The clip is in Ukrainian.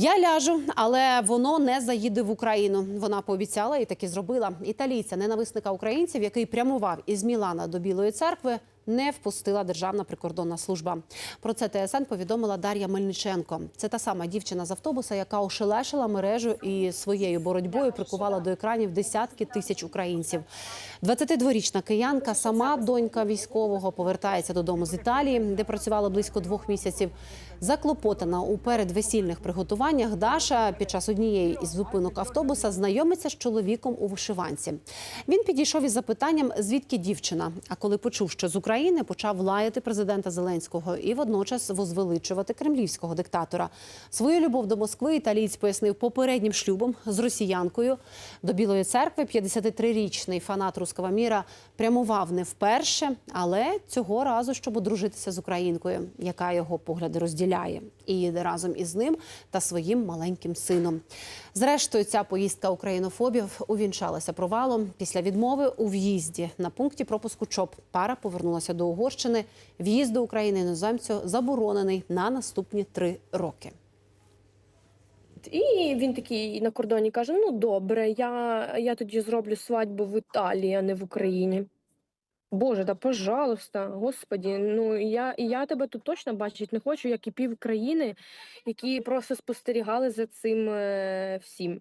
Я ляжу, але воно не заїде в Україну. Вона пообіцяла і таки зробила. Італійця, ненависника українців, який прямував із Мілана до Білої церкви, не впустила Державна прикордонна служба. Про це ТСН повідомила Дар'я Мельниченко. Це та сама дівчина з автобуса, яка ошелешила мережу і своєю боротьбою прикувала до екранів десятки тисяч українців. 22-річна киянка, сама донька військового, повертається додому з Італії, де працювала близько двох місяців. Заклопотана у передвесільних приготуваннях, Даша під час однієї із зупинок автобуса знайомиться з чоловіком у вишиванці. Він підійшов із запитанням, звідки дівчина. А коли почув, що з України, почав лаяти президента Зеленського і водночас возвеличувати кремлівського диктатора. Свою любов до Москви італієць пояснив попереднім шлюбом з росіянкою. До Білої церкви 53-річний фанат руского міра прямував не вперше, але цього разу, щоб одружитися з українкою, яка його погляди розділяє, і їде разом із ним та своїм маленьким сином. Зрештою, ця поїздка українофобів увінчалася провалом. Після відмови у в'їзді на пункті пропуску ЧОП пара повернулася до Угорщини. В'їзд до України іноземцю заборонений на наступні три роки. І він такий на кордоні каже: Ну добре, я, я тоді зроблю свадьбу в Італії, а не в Україні. Боже, да пожалуйста, господі, ну я, я тебе тут точно бачити не хочу, як і пів країни, які просто спостерігали за цим е, всім.